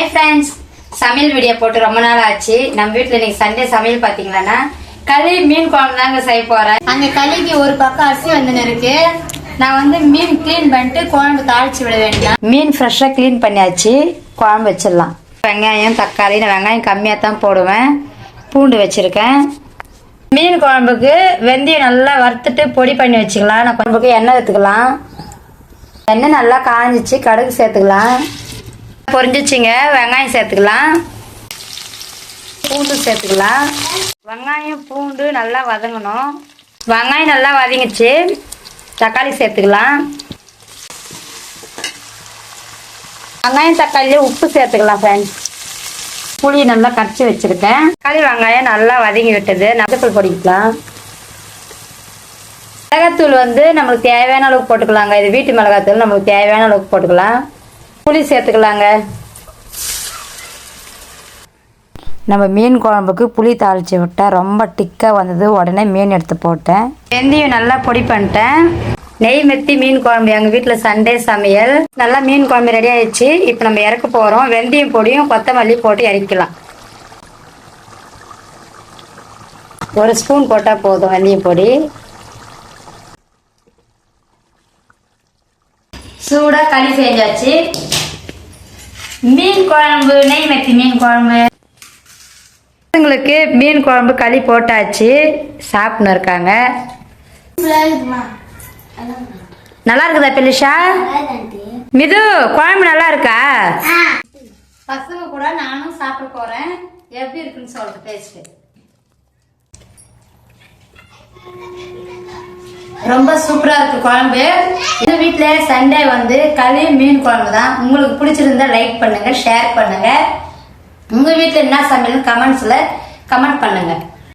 Hi friends சமையல் video போட்டு ரொம்ப நாள் ஆச்சு நம்ம வீட்டில் இன்னைக்கு சண்டே சமையல் பார்த்தீங்களன்னா களி மீன் குழம்பு தாங்க செய்ய போறேன். அங்க களிக்கு ஒரு பக்கம் அரிசி வந்துன்னு இருக்கு. நான் வந்து மீன் க்ளீன் பண்ணிட்டு குழம்பு தாளிச்சு விட வேண்டாம் மீன் ஃப்ரெஷ்ஷாக க்ளீன் பண்ணியாச்சு. குழம்பு வச்சிடலாம். வெங்காயம் தக்காளி நான் வெங்காயம் கம்மியாக தான் போடுவேன். பூண்டு வச்சுருக்கேன். மீன் குழம்புக்கு வெந்தயம் நல்லா வறுத்துட்டு பொடி பண்ணி வச்சுக்கலாம். நான் குழம்புக்கு எண்ணெய் எடுத்துக்கலாம். எண்ணெய் நல்லா காஞ்சிச்சு கடுகு சேர்த்துக்கலாம். பொரிஞ்சிச்சிங்க. வெங்காயம் சேர்த்துக்கலாம். பூண்டு சேர்த்துக்கலாம். வெங்காயம் பூண்டு நல்லா வதங்கணும். வெங்காயம் நல்லா வதங்கிச்சு. தக்காளி சேர்த்துக்கலாம். வெங்காயம் தக்காளியே உப்பு சேர்த்துக்கலாம் ஃப்ரெண்ட்ஸ் புளி நல்லா கரைச்சி வச்சுருக்கேன். தக்காளி வெங்காயம் நல்லா வதங்கி விட்டது. நகத்தூள் பொடிக்கலாம் மிளகாத்தூள் வந்து நம்மளுக்கு தேவையான அளவுக்கு போட்டுக்கலாங்க. இது வீட்டு மிளகாத்தூள் நம்மளுக்கு தேவையான அளவுக்கு போட்டுக்கலாம். புளி சேர்த்துக்கலாங்க. நம்ம மீன் குழம்புக்கு புளி தாளித்து விட்டேன். ரொம்ப டிக்காக வந்தது. உடனே மீன் எடுத்து போட்டேன். வெந்தயம் நல்லா பொடி பண்ணிட்டேன். நெய் மெத்தி மீன் குழம்பு. எங்கள் வீட்டில் சண்டே சமையல். நல்லா மீன் குழம்பு ரெடி ஆயிடுச்சு. இப்போ நம்ம இறக்க போகிறோம் வெந்தயம் பொடியும் கொத்தமல்லி போட்டு இறக்கலாம் ஒரு ஸ்பூன் போட்டால் போதும் வெந்தயம் பொடி. சூடாக களி செஞ்சாச்சு. மீன் குழம்பு நெய் மெத்தி மீன் குழம்பு. பசங்களுக்கு மீன் குழம்பு களி போட்டாச்சு. சாப்பிட்னு இருக்காங்க. நல்லா இருக்குதா பிலிஷா? மிது குழம்பு நல்லா இருக்கா? பசங்க கூட நானும் சாப்பிட போறேன். எப்படி இருக்குன்னு சொல்லிட்டு டேஸ்ட் ரொம்ப சூப்பரா இருக்கு குழம்பு. எங்க வீட்டுல சண்டே வந்து களி மீன் குழம்பு தான். உங்களுக்கு பிடிச்சிருந்தா லைக் பண்ணுங்க ஷேர் பண்ணுங்க. உங்க வீட்டுல என்ன சமையல் கமெண்ட்ஸ்ல கமெண்ட் பண்ணுங்க.